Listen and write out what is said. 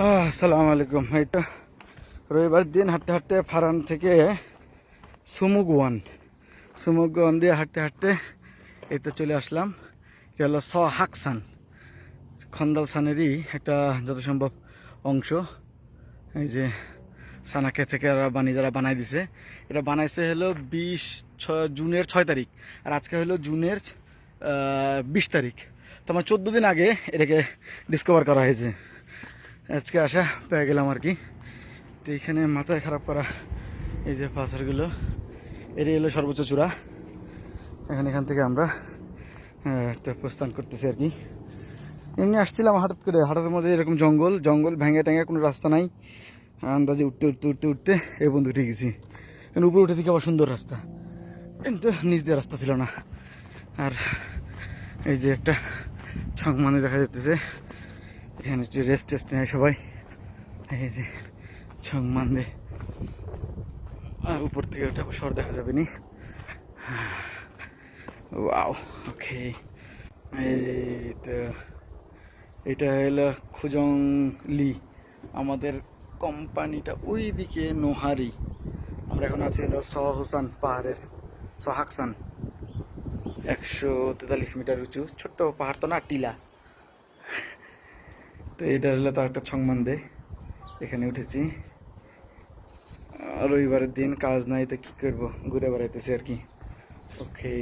আসসালামু আলাইকুম। তো রবিবার দিন হাঁটতে হাঁটতে ফারান থেকে সুমুগুয়ান সুমুগুয়ান দিয়ে হাঁটতে হাঁটতে এই তো চলে আসলাম। এটা হলো স হাকসান খন্দাল সানেরই একটা যত সম্ভব অংশ। এই যে সানাকে থেকে ওরা বানিয়ে যারা বানাই দিছে এটা বানাইছে হলো বিশ জুনের ছয় তারিখ আর আজকে হলো জুনের বিশ তারিখ। তো আমার চোদ্দ দিন আগে এটাকে ডিসকভার করা হয়েছে। আজকে আসা পেয়ে গেলাম আর কি। তো এইখানে মাথায় খারাপ করা এই যে পাথরগুলো, এটাই হলো সর্বোচ্চ চূড়া। এখন এখান থেকে আমরা প্রস্থান করতেছি আর কি। এমনি আসছিলাম হঠাৎ করে হঠাৎের মধ্যে এরকম জঙ্গল জঙ্গল ভেঙে ট্যাঙে কোনো রাস্তা নাই। আন্দাজে উঠতে উঠতে উঠতে উঠতে এই বন্ধু উঠে গেছি। কারণ উপরে উঠে দিকে আবার সুন্দর রাস্তা। কিন্তু নিচ দিয়ে রাস্তা ছিল না। আর এই যে একটা ছক মানে দেখা যাচ্ছে এখানে একটু রেস্ট টেস্ট নেয় সবাই। এই যে মান্দে আর উপর থেকে ওটা শহর দেখা যাবে নি। ওয়াও ওকে এই তো এটা হলো খুজং লি। আমাদের কোম্পানিটা ওই দিকে নোহারি। আমরা এখন আছি হলো সহসান পাহাড়ের সহাকসান একশো তেতাল্লিশ মিটার উঁচু, ছোট্ট পাহাড় তো না, টিলা। তো এটা হলো তার একটা ছংমান্দে এখানে উঠেছি। রবিবারের দিন কাজ নাই, তো কী করব? ঘুরে বেড়াইতেছি আর কি। ওকে।